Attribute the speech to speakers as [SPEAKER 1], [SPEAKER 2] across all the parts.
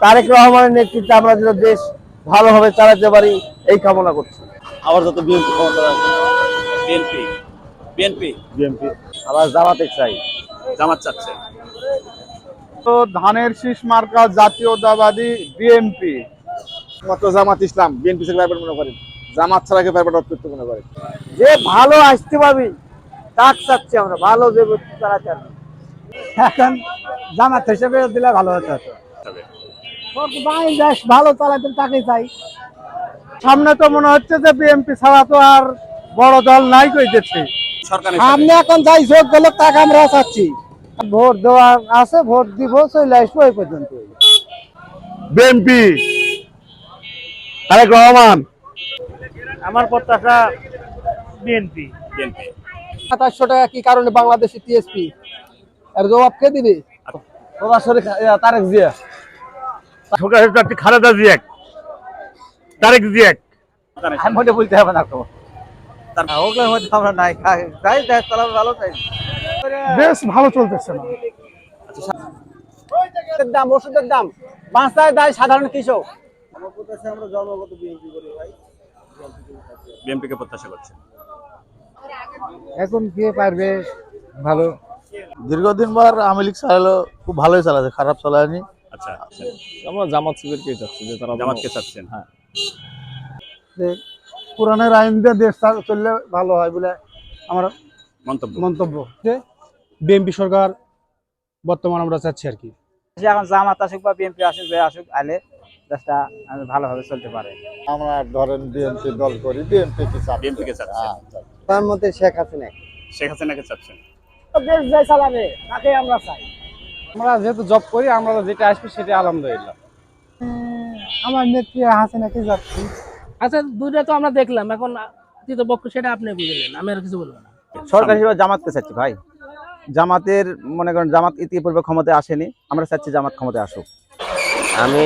[SPEAKER 1] তারেক রহমানের নেতৃত্বে আমরা যেন দেশ ভালোভাবে চালাতে পারি এই কামনা করছি।
[SPEAKER 2] আবার যত বিএনপি ক্ষমতা বিএনপি। বিএনপি।
[SPEAKER 1] বিএনপি। আবার জামাতে চাই।
[SPEAKER 2] জামাত চাচ্ছে।
[SPEAKER 3] তো ধানের শীষ মার্কা জাতীয়তাবাদী বিএনপি।
[SPEAKER 4] মত জামাত ইসলাম? বিএনপি থেকে পারবেন মনে করেন। জামাত ছাড়া কেউ পারবেন অত্যন্ত মনে করেন
[SPEAKER 1] যে ভালো আসতে পারবি তাক চাচ্ছি আমরা। ভালো যে তারা চান এখন জামাত হিসেবে দিলে ভালো হতো। দেশ ভালো চালাতে তাকে চাই।
[SPEAKER 3] সামনে তো মনে হচ্ছে যে বিএনপি ছাড়া তো আর বড় দল নাই কইতেছে।
[SPEAKER 2] সরকার
[SPEAKER 1] সামনে এখন যাই যোগ গেল তাকে আমরা চাচ্ছি। ভোট দেওয়ার আছে ভোট দিব চলে আসব এই পর্যন্ত।
[SPEAKER 3] বিএনপি তারেক রহমান।
[SPEAKER 1] আমার প্রত্যাশা বিএনপি।
[SPEAKER 2] বিএনপি।
[SPEAKER 5] সাতাশশো টাকা কি কারণে বাংলাদেশে টিএসপি আর জবাব কে দিবে?
[SPEAKER 1] সরাসরি তারেক জিয়া।
[SPEAKER 3] সরকারের প্রার্থী খালেদা জিয়াক তারেক জিয়াক।
[SPEAKER 1] আমি মনে বলতে হবে না তো। ওগুলোর মধ্যে আমরা নাই। দেশ ভালো চাই।
[SPEAKER 3] ভালো চলতেছে। না
[SPEAKER 1] দাম ওষুধের দাম। বাঁচায় দেয় সাধারণ কৃষক।
[SPEAKER 2] বিএনপি কে প্রত্যাশা করছে।
[SPEAKER 1] এখন কে পারবে? ভালো।
[SPEAKER 4] দীর্ঘদিন পর আওয়ামী লীগ চালালো খুব ভালোই চালাছে খারাপ চালায়নি।
[SPEAKER 2] আচ্ছা
[SPEAKER 6] আমরা জামাত শিবিরকে চাচ্ছি যে তারা
[SPEAKER 2] জামাতকে চাচ্ছেন।
[SPEAKER 3] কোরআনের আইন দিয়ে দেশ চললে ভালো হয় বলে আমার
[SPEAKER 2] মন্তব্য।
[SPEAKER 3] মন্তব্য। বিএনপি সরকার বর্তমান আমরা চাচ্ছি আর কি।
[SPEAKER 1] এখন জামাত আসুক বা বিএনপি আসুক যে আসুক আলে দেশটা ভালোভাবে চলতে পারে।
[SPEAKER 4] আমরা ধরেন বিএনপি দল করি বিএনপি কি চাপ
[SPEAKER 2] বিএনপি কে চাচ্ছেন
[SPEAKER 1] প্রধানমন্ত্রী শেখ হাসিনা।
[SPEAKER 2] শেখ হাসিনাকে চাচ্ছেন?
[SPEAKER 1] দেশ যাই চালাবে তাকে আমরা চাই।
[SPEAKER 3] আমরা যেহেতু জব করি আমরা যেটা আসবে সেটা আলহামদুলিল্লাহ।
[SPEAKER 1] আমার নেত্রী হাসিনাকে যাচ্ছি
[SPEAKER 5] আচ্ছা দুইটা তো আমরা দেখলাম এখন তৃতীয় পক্ষ সেটা আপনি বুঝলেন আমি আর কিছু বলব না।
[SPEAKER 7] সরকার হিসেবে জামাতকে চাচ্ছি ভাই। জামাতের মনে করেন জামাত ইতিপূর্বে ক্ষমতায় আসেনি আমরা চাচ্ছি জামাত ক্ষমতায় আসুক।
[SPEAKER 8] আমি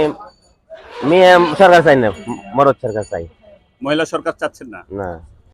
[SPEAKER 8] মেয়ে সরকার চাই না মরদ সরকার চাই।
[SPEAKER 2] মহিলা সরকার চাচ্ছেন না।
[SPEAKER 8] না।